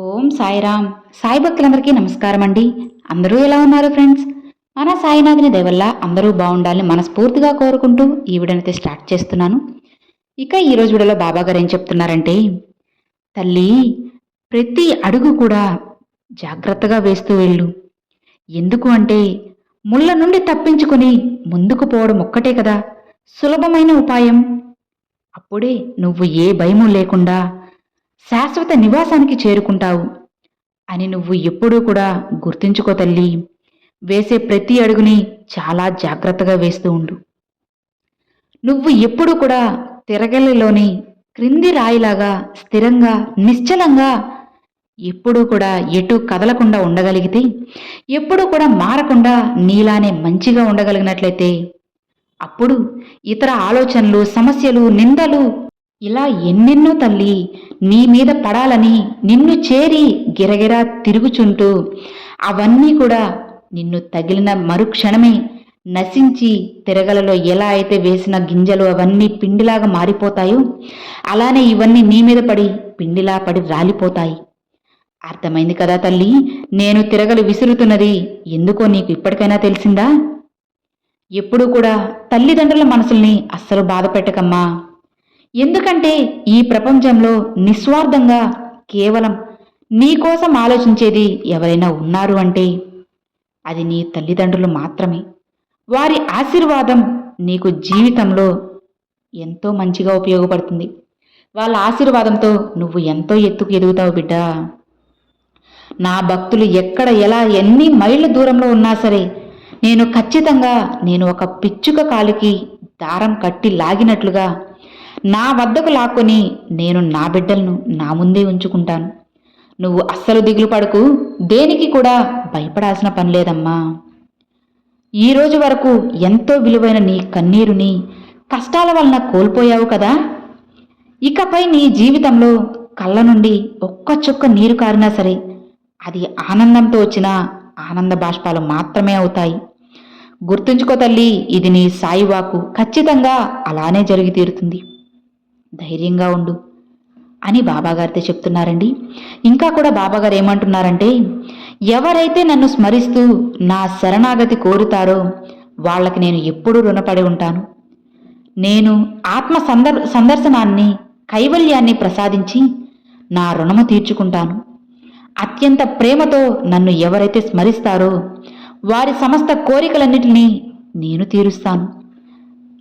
ఓం సాయిరామ్. సాయి భక్తులందరికీ నమస్కారం అండి. అందరూ ఎలా ఉన్నారు ఫ్రెండ్స్? మన సాయినాథుని దయవల్ల అందరూ బాగుండాలని మనస్ఫూర్తిగా కోరుకుంటూ ఈ వీడియోనైతే స్టార్ట్ చేస్తున్నాను. ఇక ఈరోజు వీడియోలో బాబా గారు ఏం చెప్తున్నారంటే తల్లి ప్రతి అడుగు కూడా జాగ్రత్తగా వేస్తూ వెళ్ళు. ఎందుకు అంటే ముళ్ళ నుండి తప్పించుకొని ముందుకు పోవడం ఒక్కటే కదా సులభమైన ఉపాయం. అప్పుడే నువ్వు ఏ భయము లేకుండా శాశ్వత నివాసానికి చేరుకుంటావు అని నువ్వు ఎప్పుడూ కూడా గుర్తుంచుకో తల్లి. వేసే ప్రతి అడుగుని చాలా జాగ్రత్తగా వేస్తూ ఉండు. నువ్వు ఎప్పుడూ కూడా తిరగలిలోని క్రింది రాయిలాగా స్థిరంగా నిశ్చలంగా ఎప్పుడూ కూడా ఎటు కదలకుండా ఉండగలిగితే ఎప్పుడూ కూడా మారకుండా నీలానే మంచిగా ఉండగలిగినట్లయితే అప్పుడు ఇతర ఆలోచనలు సమస్యలు నిందలు ఇలా ఎన్నెన్నో తల్లి నీ మీద పడాలని నిన్ను చేరి గిరగిరా తిరుగుచుంటూ అవన్నీ కూడా నిన్ను తగిలిన మరుక్షణమే నశించి తిరగలలో ఎలా అయితే వేసిన గింజలు అవన్నీ పిండిలాగా మారిపోతాయో అలానే ఇవన్నీ నీ మీద పడి పిండిలా పడి రాలిపోతాయి అర్థమైంది కదా తల్లి నేను తిరగలు విసురుతున్నది ఎందుకో నీకు ఇప్పటికైనా తెలిసిందా? ఎప్పుడూ కూడా తల్లిదండ్రుల మనసుల్ని అస్సలు బాధ పెట్టకమ్మా. ఎందుకంటే ఈ ప్రపంచంలో నిస్వార్థంగా కేవలం నీకోసం ఆలోచించేది ఎవరైనా ఉన్నారు అంటే అది నీ తల్లిదండ్రులు మాత్రమే. వారి ఆశీర్వాదం నీకు జీవితంలో ఎంతో మంచిగా ఉపయోగపడుతుంది. వాళ్ళ ఆశీర్వాదంతో నువ్వు ఎంతో ఎత్తుకు ఎదుగుతావు బిడ్డ. నా భక్తులు ఎక్కడ ఎలా ఎన్ని మైళ్ళ దూరంలో ఉన్నా సరే నేను ఖచ్చితంగా నేను ఒక పిచ్చుక కాలికి దారం కట్టి లాగినట్లుగా నా వద్దకు లాక్కొని నేను నా బిడ్డలను నా ముందే ఉంచుకుంటాను. నువ్వు అస్సలు దిగులు పడకు. దేనికి కూడా భయపడాల్సిన పని లేదమ్మా. ఈ రోజు వరకు ఎంతో విలువైన నీ కన్నీరుని కష్టాల వలన కోల్పోయావు కదా? ఇకపై నీ జీవితంలో కళ్ళ నుండి ఒక్క చుక్క నీరు కారినా సరే అది ఆనందంతో వచ్చిన ఆనంద బాష్పాలు మాత్రమే అవుతాయి. గుర్తుంచుకో తల్లి ఇది నీ సాయివాకు ఖచ్చితంగా అలానే జరిగి తీరుతుంది. ధైర్యంగా ఉండు అని బాబాగారితో చెప్తున్నారండి. ఇంకా కూడా బాబాగారు ఏమంటున్నారంటే ఎవరైతే నన్ను స్మరిస్తూ నా శరణాగతి కోరుతారో వాళ్ళకి నేను ఎప్పుడూ రుణపడి ఉంటాను. నేను ఆత్మ సందర్ సందర్శనాన్ని కైవల్యాన్ని ప్రసాదించి నా రుణము తీర్చుకుంటాను. అత్యంత ప్రేమతో నన్ను ఎవరైతే స్మరిస్తారో వారి సమస్త కోరికలన్నిటినీ నేను తీరుస్తాను.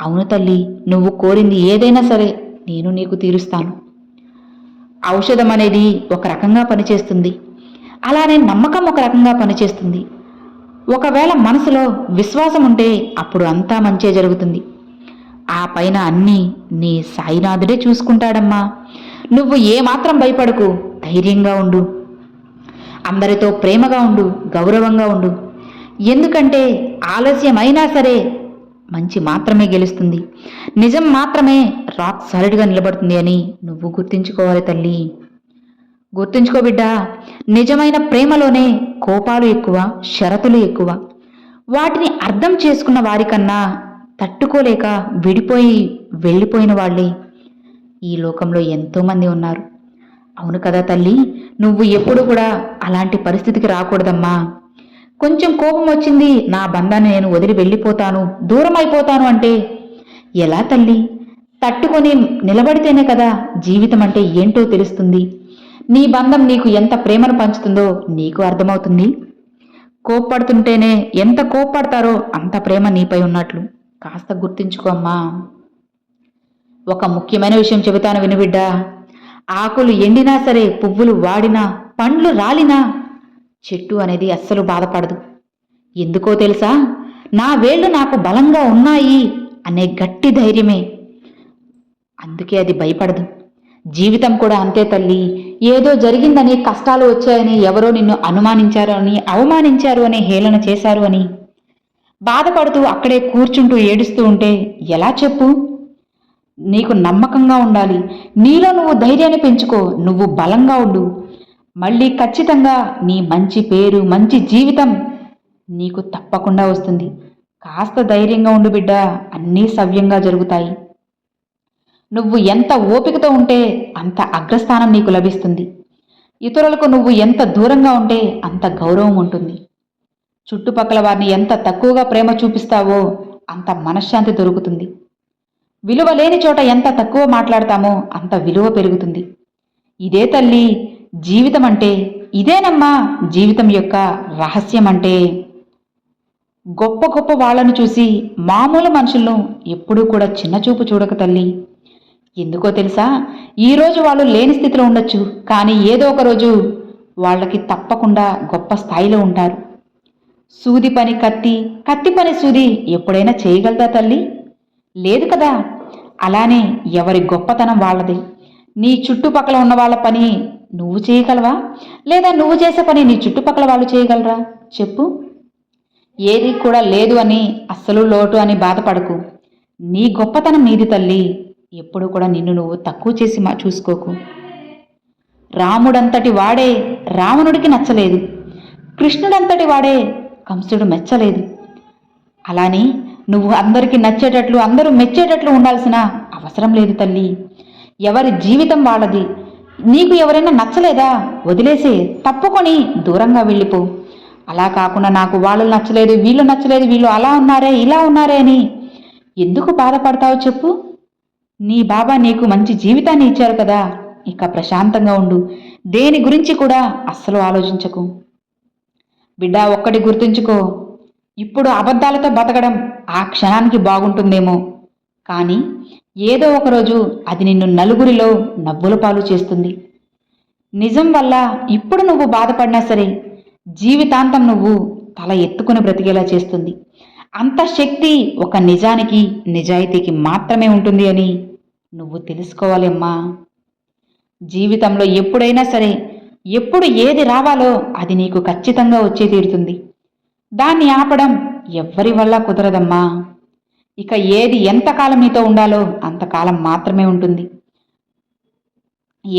అవును తల్లి నువ్వు కోరింది ఏదైనా సరే నేను నీకు తీరుస్తాను. ఔషధం అనేది ఒక రకంగా పనిచేస్తుంది. అలానే నమ్మకం ఒక రకంగా పనిచేస్తుంది. ఒకవేళ మనసులో విశ్వాసం ఉంటే అప్పుడు అంతా మంచే జరుగుతుంది. ఆ పైన అన్నీ నీ సాయినాథుడే చూసుకుంటాడమ్మా. నువ్వు ఏమాత్రం భయపడకు ధైర్యంగా ఉండు. అందరితో ప్రేమగా ఉండు గౌరవంగా ఉండు. ఎందుకంటే ఆలస్యమైనా సరే మంచి మాత్రమే గెలుస్తుంది. నిజం మాత్రమే రాక్ సాలిడ్గా నిలబడుతుంది అని నువ్వు గుర్తుంచుకోవాలి తల్లి. గుర్తుంచుకో బిడ్డా నిజమైన ప్రేమలోనే కోపాలు ఎక్కువ షరతులు ఎక్కువ. వాటిని అర్థం చేసుకున్న వారికన్నా తట్టుకోలేక విడిపోయి వెళ్ళిపోయిన వాళ్ళే. ఈ లోకంలో ఎంతోమంది ఉన్నారు. అవును కదా తల్లి నువ్వు ఎప్పుడు కూడా అలాంటి పరిస్థితికి రాకూడదమ్మా. కొంచెం కోపం వచ్చింది. నా బంధాన్ని నేను వదిలి వెళ్ళిపోతాను. దూరం అయిపోతాను అంటే? ఎలా తల్లి? తట్టుకొని నిలబడితేనే కదా జీవితం అంటే ఏంటో తెలుస్తుంది. నీ బంధం నీకు ఎంత ప్రేమను పంచుతుందో నీకు అర్థమవుతుంది. కోప్పడుతుంటేనే ఎంత కోప్పడతారో అంత ప్రేమ నీపై ఉన్నట్లు. కాస్త గుర్తించుకో అమ్మా. ఒక ముఖ్యమైన విషయం చెబుతాను వినుబిడ్డా ఆకులు ఎండినా సరే పువ్వులు వాడినా పండ్లు రాలినా చెట్టు అనేది అస్సలు బాధపడదు. ఎందుకో తెలుసా? నా వేళ్ళు నాకు బలంగా ఉన్నాయి అనే గట్టి ధైర్యమే. అందుకే అది భయపడదు. జీవితం కూడా అంతే తల్లి. ఏదో జరిగిందని కష్టాలు వచ్చాయని ఎవరో నిన్ను అనుమానించారు అని అవమానించారు అని హేళన చేశారు అని. బాధపడుతూ అక్కడే కూర్చుంటూ ఏడుస్తూ ఉంటే ఎలా చెప్పు? నీకు నమ్మకంగా ఉండాలి. నీలో నువ్వు ధైర్యాన్ని పెంచుకో. నువ్వు బలంగా ఉండు. మళ్ళీ ఖచ్చితంగా నీ మంచి పేరు మంచి జీవితం నీకు తప్పకుండా వస్తుంది. కాస్త ధైర్యంగా ఉండు బిడ్డ అన్నీ సవ్యంగా జరుగుతాయి. నువ్వు ఎంత ఓపికతో ఉంటే అంత అగ్రస్థానం నీకు లభిస్తుంది. ఇతరులకు నువ్వు ఎంత దూరంగా ఉంటే అంత గౌరవం ఉంటుంది. చుట్టుపక్కల వారిని ఎంత తక్కువగా ప్రేమ చూపిస్తావో అంత మనశ్శాంతి దొరుకుతుంది. విలువ లేని చోట ఎంత తక్కువ మాట్లాడతామో అంత విలువ పెరుగుతుంది. ఇదే తల్లి జీవితం అంటే ఇదేనమ్మా జీవితం యొక్క రహస్యం అంటే గొప్ప గొప్ప వాళ్ళను చూసి మామూలు మనుషులను ఎప్పుడూ కూడా చిన్నచూపు చూడక తల్లి. ఎందుకో తెలుసా? ఈరోజు వాళ్ళు లేని స్థితిలో ఉండొచ్చు కానీ ఏదో ఒక రోజు వాళ్ళకి తప్పకుండా గొప్ప స్థాయిలో ఉంటారు. సూది పని కత్తి కత్తి పని సూది ఎప్పుడైనా చేయగలదా తల్లి? లేదు కదా. అలానే ఎవరి గొప్పతనం వాళ్ళది. నీ చుట్టుపక్కల ఉన్న వాళ్ళ పని నువ్వు చేయగలవా? లేదా నువ్వు చేసే పని నీ చుట్టుపక్కల వాళ్ళు చేయగలరా? చెప్పు. ఏది కూడా లేదు అని అస్సలు లోటు అని బాధపడకు. నీ గొప్పతనం నీది తల్లి. ఎప్పుడు కూడా నిన్ను నువ్వు తక్కువ చేసి మా చూసుకోకు. రాముడంతటి వాడే రావణుడికి నచ్చలేదు. కృష్ణుడంతటి వాడే కంసుడు మెచ్చలేదు. అలానే నువ్వు అందరికీ నచ్చేటట్లు అందరూ మెచ్చేటట్లు ఉండాల్సిన అవసరం లేదు తల్లి. ఎవరి జీవితం వాళ్ళది. నీకు ఎవరైనా నచ్చలేదా? వదిలేసి తప్పుకొని దూరంగా వెళ్ళిపో. అలా కాకుండా నాకు వాళ్ళు నచ్చలేదు వీళ్ళు నచ్చలేదు వీళ్ళు అలా ఉన్నారే ఇలా ఉన్నారే అని ఎందుకు బాధపడతావు చెప్పు? నీ బాబా నీకు మంచి జీవితాన్ని ఇచ్చారు కదా ఇక ప్రశాంతంగా ఉండు. దేని గురించి కూడా అస్సలు ఆలోచించకు. బిడ్డ ఒక్కటి గుర్తుంచుకో. ఇప్పుడు అబద్ధాలతో బతకడం ఆ క్షణానికి బాగుంటుందేమో. కానీ ఏదో ఒకరోజు అది నిన్ను నలుగురిలో నవ్వుల పాలు చేస్తుంది. నిజం వల్ల ఇప్పుడు నువ్వు బాధపడినా సరే జీవితాంతం నువ్వు తల ఎత్తుకుని బ్రతికేలా చేస్తుంది. అంత శక్తి ఒక నిజానికి నిజాయితీకి మాత్రమే ఉంటుంది అని నువ్వు తెలుసుకోవాలి అమ్మా జీవితంలో ఎప్పుడైనా సరే ఎప్పుడు ఏది రావాలో అది నీకు ఖచ్చితంగా వచ్చే తీరుతుంది. దాన్ని ఆపడం ఎవ్వరి వల్ల కుదరదమ్మా. ఇక ఏది ఎంతకాలం నీతో ఉండాలో అంతకాలం మాత్రమే ఉంటుంది.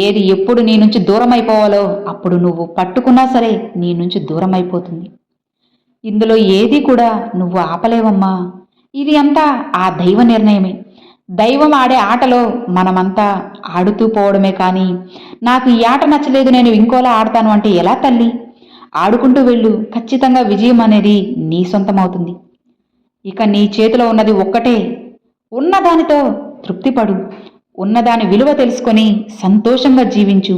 ఏది ఎప్పుడు నీ నుంచి దూరం అయిపోవాలో అప్పుడు నువ్వు పట్టుకున్నా సరే నీ నుంచి దూరం అయిపోతుంది ఇందులో ఏది కూడా నువ్వు ఆపలేవమ్మా. ఇది అంతా ఆ దైవ నిర్ణయమే. దైవం ఆడే ఆటలో మనమంతా ఆడుతూ పోవడమే కానీ నాకు ఈ ఆట నచ్చలేదు నేను ఇంకోలా ఆడతాను అంటే ఎలా తల్లి? ఆడుకుంటూ వెళ్ళు ఖచ్చితంగా విజయం అనేది నీ సొంతమవుతుంది. ఇక నీ చేతిలో ఉన్నది ఒక్కటే. ఉన్నదానితో తృప్తిపడు. ఉన్నదాని విలువ తెలుసుకొని సంతోషంగా జీవించు.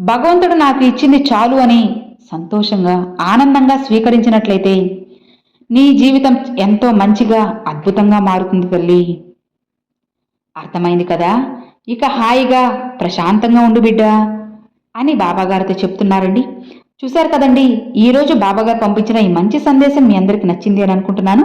భగవంతుడు నాకు ఇచ్చింది చాలు అని సంతోషంగా ఆనందంగా స్వీకరించినట్లయితే నీ జీవితం ఎంతో మంచిగా అద్భుతంగా మారుతుంది తల్లి. అర్థమైంది కదా? ఇక హాయిగా ప్రశాంతంగా ఉండు బిడ్డా అని బాబాగారితో చెప్తున్నారండి. చూశారు కదండి ఈరోజు బాబాగారు పంపించిన ఈ మంచి సందేశం మీ అందరికి నచ్చింది అని అనుకుంటున్నాను.